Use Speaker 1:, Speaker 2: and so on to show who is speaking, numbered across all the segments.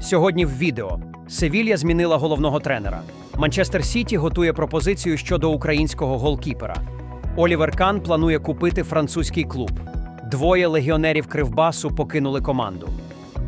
Speaker 1: Сьогодні в відео Севілья змінила головного тренера. Манчестер Сіті готує пропозицію щодо українського голкіпера. Олівер Кан планує купити французький клуб. Двоє легіонерів Кривбасу покинули команду.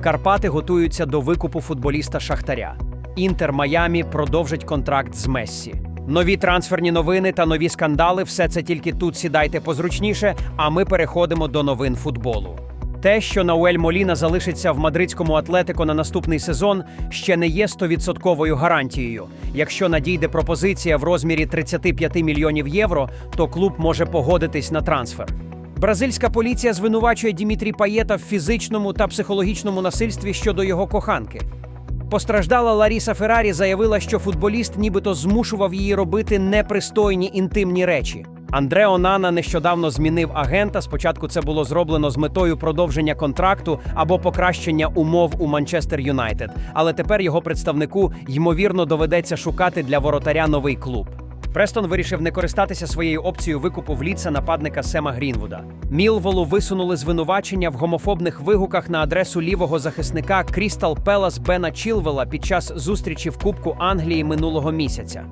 Speaker 1: Карпати готуються до викупу футболіста Шахтаря. Інтер Майамі продовжить контракт з Мессі. Нові трансферні новини та нові скандали все це тільки тут сідайте позручніше, а ми переходимо до новин футболу. Те, що Науель Моліна залишиться в мадридському атлетико на наступний сезон, ще не є стовідсотковою гарантією. Якщо надійде пропозиція в розмірі 35 мільйонів євро, то клуб може погодитись на трансфер. Бразильська поліція звинувачує Дімітрі Паєта в фізичному та психологічному насильстві щодо його коханки. Постраждала Ларіса Феррарі заявила, що футболіст нібито змушував її робити непристойні інтимні речі. Андре Онана нещодавно змінив агента. Спочатку це було зроблено з метою продовження контракту або покращення умов у Манчестер Юнайтед. Але тепер його представнику ймовірно доведеться шукати для воротаря новий клуб. Престон вирішив не користатися своєю опцією викупу в ліца нападника Сема Грінвуда. Мілволу висунули звинувачення в гомофобних вигуках на адресу лівого захисника Крістал Пелас Бена Чілвела під час зустрічі в Кубку Англії минулого місяця.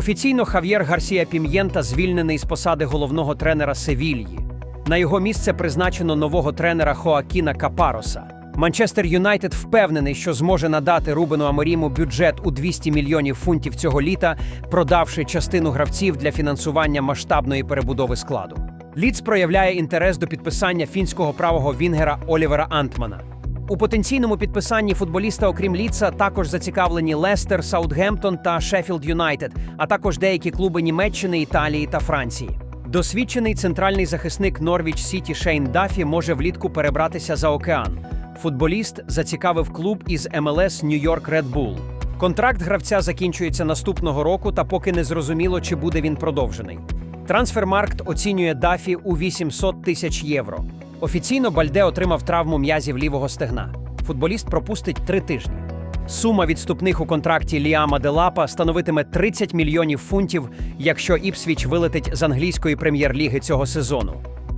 Speaker 1: Офіційно Хав'єр Гарсія Пім'єнта звільнений з посади головного тренера Севільї. На його місце призначено нового тренера Хоакіна Капароса. Манчестер Юнайтед впевнений, що зможе надати Рубену Аморіму бюджет у 200 мільйонів фунтів цього літа, продавши частину гравців для фінансування масштабної перебудови складу. Ліц проявляє інтерес до підписання фінського правого вінгера Олівера Антмана. У потенційному підписанні футболіста, окрім Ліца, також зацікавлені Лестер, Саутгемптон та Шеффілд Юнайтед, а також деякі клуби Німеччини, Італії та Франції. Досвідчений центральний захисник Норвіч Сіті Шейн Дафі може влітку перебратися за океан. Футболіст зацікавив клуб із МЛС Нью-Йорк Red Bull. Контракт гравця закінчується наступного року, та поки не зрозуміло, чи буде він продовжений. Трансфермаркт оцінює Дафі у 800 тисяч євро. Офіційно Бальде отримав травму м'язів лівого стегна. Футболіст пропустить три тижні. Сума відступних у контракті Ліама Делапа становитиме 30 мільйонів фунтів, якщо Іпсвіч вилетить з англійської прем'єр-ліги цього сезону.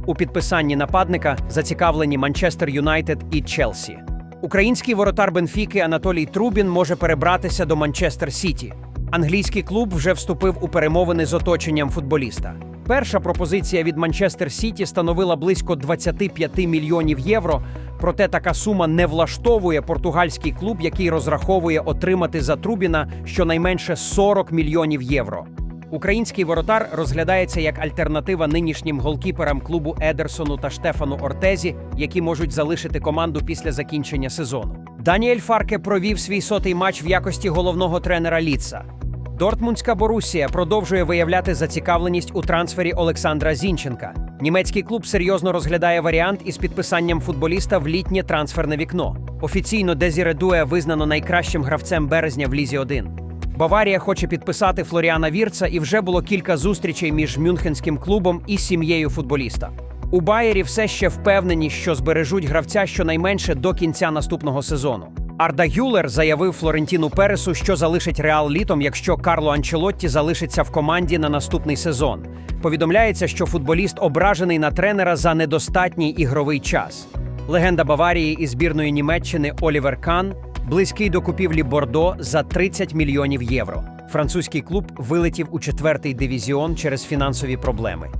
Speaker 1: У підписанні нападника зацікавлені Манчестер Юнайтед і Челсі. Український воротар Бенфіки Анатолій Трубін може перебратися до Манчестер Сіті. Англійський клуб вже вступив у перемовини з оточенням футболіста. Перша пропозиція від Манчестер Сіті становила близько 25 мільйонів євро. Проте така сума не влаштовує португальський клуб, який розраховує отримати за Трубіна щонайменше 40 мільйонів євро. Український воротар розглядається як альтернатива нинішнім голкіперам клубу Едерсону та Штефану Ортезі, які можуть залишити команду після закінчення сезону. Даніель Фарке провів свій сотий матч в якості головного тренера Ліца. Дортмундська Борусія продовжує виявляти зацікавленість у трансфері Олександра Зінченка. Німецький клуб серйозно розглядає варіант із підписанням футболіста в літнє трансферне вікно. Офіційно Дезіре Дуе визнано найкращим гравцем березня в Лізі 1. Баварія хоче підписати Флоріана Вірца, і вже було кілька зустрічей між мюнхенським клубом і сім'єю футболіста. У Байері все ще впевнені, що збережуть гравця щонайменше до кінця наступного сезону. Арда Гюлер заявив Флорентіну Пересу, що залишить Реал літом, якщо Карло Анчелотті залишиться в команді на наступний сезон. Повідомляється, що футболіст ображений на тренера за недостатній ігровий час. Легенда Баварії і збірної Німеччини Олівер Кан близький до купівлі Бордо за 30 мільйонів євро. Французький клуб вилетів у четвертий дивізіон через фінансові проблеми.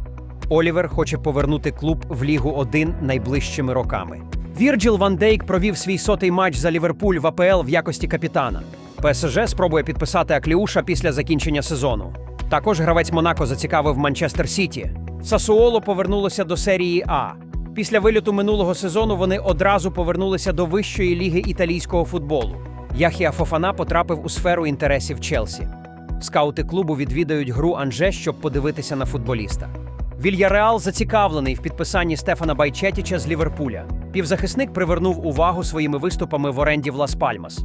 Speaker 1: Олівер хоче повернути клуб в Лігу 1 найближчими роками. Вірджіл Ван Дейк провів свій сотий матч за Ліверпуль в АПЛ в якості капітана. ПСЖ спробує підписати Акліуша після закінчення сезону. Також гравець Монако зацікавив Манчестер Сіті. Сасуоло повернулося до серії А. Після виліту минулого сезону вони одразу повернулися до вищої ліги італійського футболу. Яхія Фофана потрапив у сферу інтересів Челсі. Скаути клубу відвідають гру Анже, щоб подивитися на футболіста. Вільяреал зацікавлений в підписанні Стефана Байчетіча з Ліверпуля. Півзахисник привернув увагу своїми виступами в оренді в Лас Пальмас.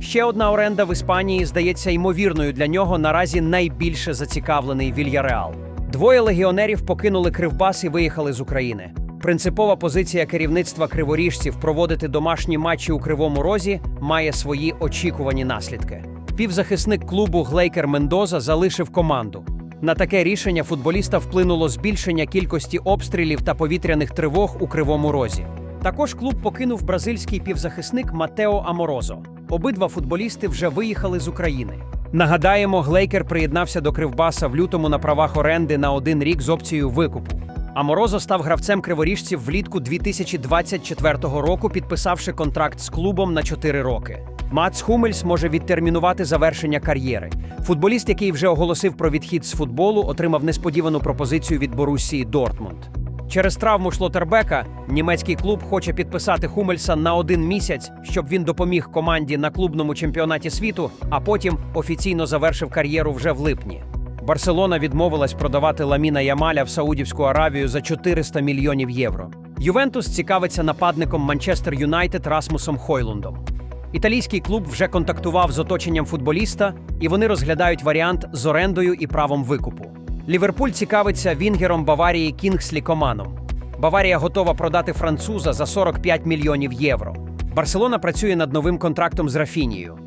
Speaker 1: Ще одна оренда в Іспанії здається ймовірною для нього наразі найбільше зацікавлений Вільяреал. Двоє легіонерів покинули Кривбас і виїхали з України. Принципова позиція керівництва криворіжців проводити домашні матчі у Кривому Розі має свої очікувані наслідки. Півзахисник клубу Глейкер Мендоза залишив команду. На таке рішення футболіста вплинуло збільшення кількості обстрілів та повітряних тривог у Кривому Розі. Також клуб покинув бразильський півзахисник Матео Аморозо. Обидва футболісти вже виїхали з України. Нагадаємо, Глейкер приєднався до Кривбаса в лютому на правах оренди на один рік з опцією викупу. Аморозо став гравцем криворіжців влітку 2024 року, підписавши контракт з клубом на 4 роки. Мац Хумельс може відтермінувати завершення кар'єри. Футболіст, який вже оголосив про відхід з футболу, отримав несподівану пропозицію від Борусії Дортмунд. Через травму Шлотербека німецький клуб хоче підписати Хумельса на один місяць, щоб він допоміг команді на клубному чемпіонаті світу, а потім офіційно завершив кар'єру вже в липні. Барселона відмовилась продавати Ламіна Ямаля в Саудівську Аравію за 400 мільйонів євро. Ювентус цікавиться нападником Манчестер Юнайтед Расмусом Хойлундом. Італійський клуб вже контактував з оточенням футболіста, і вони розглядають варіант з орендою і правом викупу. Ліверпуль цікавиться вінгером Баварії Кінгслі Команом. Баварія готова продати француза за 45 мільйонів євро. Барселона працює над новим контрактом з Рафінією.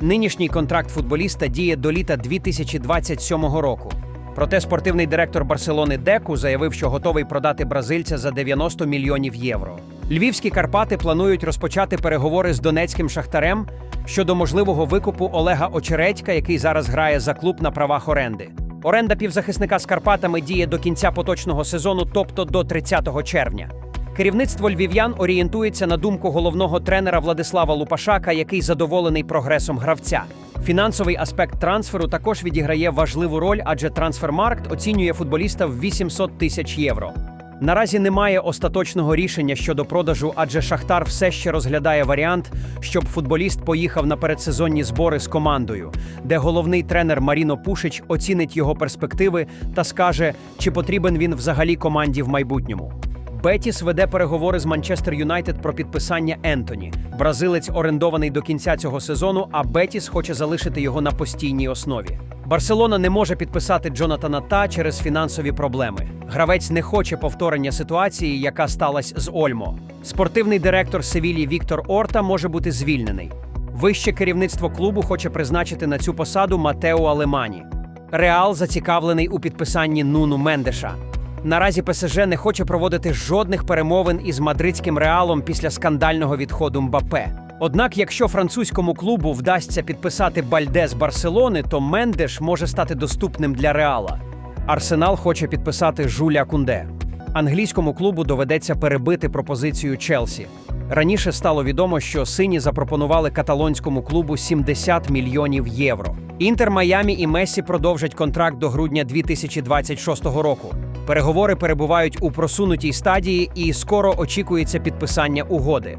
Speaker 1: Нинішній контракт футболіста діє до літа 2027 року. Проте спортивний директор Барселони Деку заявив, що готовий продати бразильця за 90 мільйонів євро. Львівські Карпати планують розпочати переговори з донецьким шахтарем щодо можливого викупу Олега Очередька, який зараз грає за клуб на правах оренди. Оренда півзахисника з Карпатами діє до кінця поточного сезону, тобто до 30 червня. Керівництво львів'ян орієнтується на думку головного тренера Владислава Лупашака, який задоволений прогресом гравця. Фінансовий аспект трансферу також відіграє важливу роль, адже трансфермаркт оцінює футболіста в 800 тисяч євро. Наразі немає остаточного рішення щодо продажу, адже Шахтар все ще розглядає варіант, щоб футболіст поїхав на передсезонні збори з командою, де головний тренер Маріно Пушич оцінить його перспективи та скаже, чи потрібен він взагалі команді в майбутньому. Бетіс веде переговори з Манчестер Юнайтед про підписання Ентоні. Бразилець орендований до кінця цього сезону, а Бетіс хоче залишити його на постійній основі. Барселона не може підписати Джонатана Та через фінансові проблеми. Гравець не хоче повторення ситуації, яка сталася з Ольмо. Спортивний директор Севілії Віктор Орта може бути звільнений. Вище керівництво клубу хоче призначити на цю посаду Матео Алемані. Реал зацікавлений у підписанні Нуну Мендеша. Наразі ПСЖ не хоче проводити жодних перемовин із мадридським реалом після скандального відходу Мбапе. Однак, якщо французькому клубу вдасться підписати Бальде з Барселони, то Мендеш може стати доступним для реала. Арсенал хоче підписати Жуля Кунде. Англійському клубу доведеться перебити пропозицію Челсі. Раніше стало відомо, що сині запропонували каталонському клубу 70 мільйонів євро. Інтер Майамі і Мессі продовжать контракт до грудня 2026 року. Переговори перебувають у просунутій стадії і скоро очікується підписання угоди.